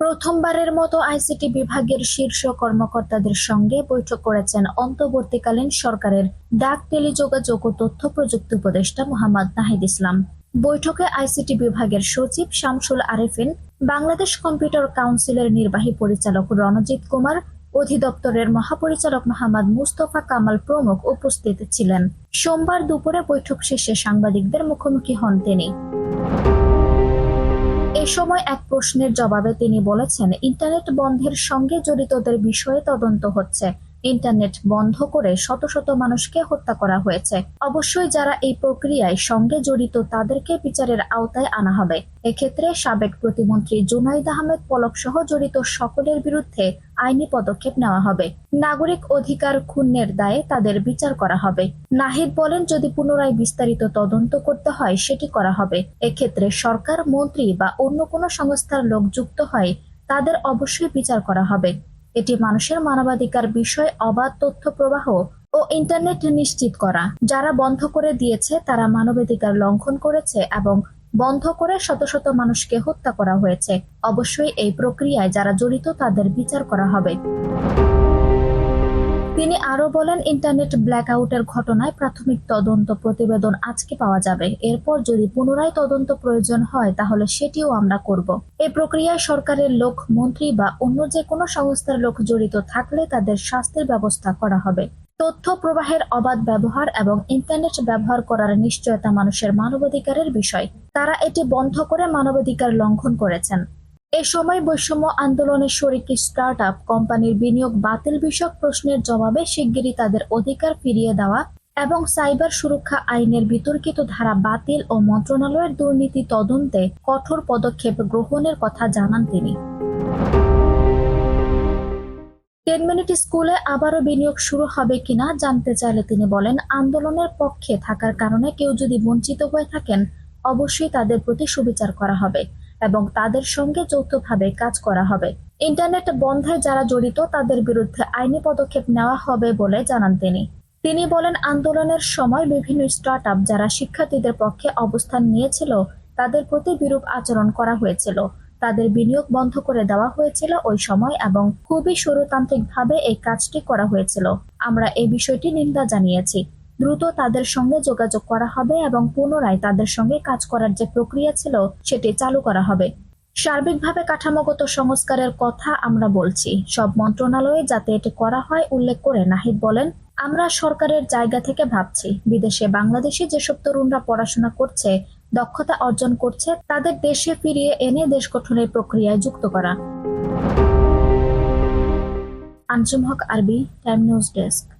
প্রথমবারের মতো আইসিটি বিভাগের শীর্ষ কর্মকর্তাদের সঙ্গে বৈঠক করেছেন অন্তর্বর্তীকালীন সরকারের ডাক টেলিযোগাযোগ ও তথ্য প্রযুক্তি উপদেষ্টা মোহাম্মদ নাহিদ ইসলাম। বৈঠকে আইসিটি বিভাগের সচিব শামসুল আরেফিন, বাংলাদেশ কম্পিউটার কাউন্সিলের নির্বাহী পরিচালক রণজিৎ কুমার, অধিদপ্তরের মহাপরিচালক মোহাম্মদ মুস্তফা কামাল প্রমুখ উপস্থিত ছিলেন। সোমবার দুপুরে বৈঠক শেষে সাংবাদিকদের মুখোমুখি হন তিনি। সময় এক প্রশ্নের জবাবে তিনি বলেছেন ইন্টারনেট বন্ধের সঙ্গে জড়িতদের বিষয়ে তদন্ত হচ্ছে। ইন্টারনেট বন্ধ করে শত শত মানুষকে হত্যা করা হয়েছে। অবশ্যই যারা এই প্রক্রিয়ায় সঙ্গে জড়িত তাদেরকে বিচারের আওতায় আনা হবে। এক্ষেত্রে সাবেক প্রতিমন্ত্রী জুনাইদ আহমেদ পলক সহ জড়িত সকলের বিরুদ্ধে আইনি পদক্ষেপ নেওয়া হবে। নাগরিক অধিকার ক্ষুণ্ণের দায়ে তাদের বিচার করা হবে। নাহিদ বলেন, যদি পুনরায় বিস্তারিত তদন্ত করতে হয়, সেটি করা হবে। এক্ষেত্রে সরকার, মন্ত্রী বা অন্য কোনো সংস্থার লোক যুক্ত হয়, তাদের অবশ্যই বিচার করা হবে। এটি মানুষের মানবাধিকার বিষয় অবাধ তথ্য প্রবাহ ও ইন্টারনেট নিশ্চিত করা। যারা বন্ধ করে দিয়েছে, তারা মানবাধিকার লঙ্ঘন করেছে এবং বন্ধ করে শত শত মানুষকে হত্যা করা হয়েছে। অবশ্যই এই প্রক্রিয়ায় যারা জড়িত, তাদের বিচার করা হবে। তিনি আরও বলেন, ইন্টারনেট ব্ল্যাকআউটের ঘটনায় প্রাথমিক তদন্ত প্রতিবেদন আজকে পাওয়া যাবে। এরপর যদি পুনরায় তদন্ত প্রয়োজন হয়, তাহলে সেটিও আমরা করব। এই প্রক্রিয়ায় সরকারের লোক, মন্ত্রী বা অন্য যে কোনো সংস্থার লোক জড়িত থাকলে তাদের শাস্তির ব্যবস্থা করা হবে। তথ্য প্রবাহের অবাধ ব্যবহার এবং ইন্টারনেট ব্যবহার করার নিশ্চয়তা মানুষের মানবাধিকারের বিষয়। তারা এটি বন্ধ করে মানবাধিকার লঙ্ঘন করেছেন। এ সময় বৈষম্য আন্দোলনের শরিক স্টার্ট আপ কোম্পানির বিনিয়োগ বাতিল বিষয়ক প্রশ্নের জবাবে শিগগিরই তাদের অধিকার ফিরিয়ে দেওয়া এবং সাইবার সুরক্ষা আইনের বিতর্কিত ধারা বাতিল ও মন্ত্রণালয়ের দুর্নীতি তদন্তে কঠোর পদক্ষেপ গ্রহণের কথা জানান তিনি। টেন মিনিট স্কুলে আবারও বিনিয়োগ শুরু হবে কিনা জানতে চাইলে তিনি বলেন, আন্দোলনের পক্ষে থাকার কারণে কেউ যদি বঞ্চিত হয়ে থাকেন, অবশ্যই তাদের প্রতি সুবিচার করা হবে। এবং তাদের সঙ্গে যৌথভাবে কাজ করা হবে। ইন্টারনেট বন্ধে যারা জড়িত, তাদের বিরুদ্ধে আইনি পদক্ষেপ নেওয়া হবে বলে জানান তিনি। তিনি বলেন, আন্দোলনের সময় বিভিন্ন স্টার্টআপ যারা শিক্ষার্থীদের পক্ষে অবস্থান নিয়েছিল, তাদের প্রতি বিরূপ আচরণ করা হয়েছিল। তাদের বিনিয়োগ বন্ধ করে দেওয়া হয়েছিল ওই সময় এবং খুবই স্বরতান্ত্রিকভাবে এই কাজটি করা হয়েছিল। আমরা এই বিষয়টি নিন্দা জানিয়েছি। দ্রুত তাদের সঙ্গে যোগাযোগ করা হবে এবং পুনরায় তাদের সঙ্গে কাজ করার যে প্রক্রিয়া ছিল, সেটি চালু করা হবে। সার্বিকভাবে কাঠামোগত সংস্কারের কথা আমরা বলছি। সব মন্ত্রণালয়ে যাতে এটি করা হয়, উল্লেখ করে নাহিদ বলেন, আমরা সরকারের জায়গা থেকে ভাবছি, বিদেশে বাংলাদেশে যেসব তরুণরা পড়াশোনা করছে, দক্ষতা অর্জন করছে, তাদের দেশে ফিরিয়ে এনে দেশ গঠনের প্রক্রিয়ায় যুক্ত করা। আঞ্জুম হক, আরবি, টাইম নিউজ ডেস্ক।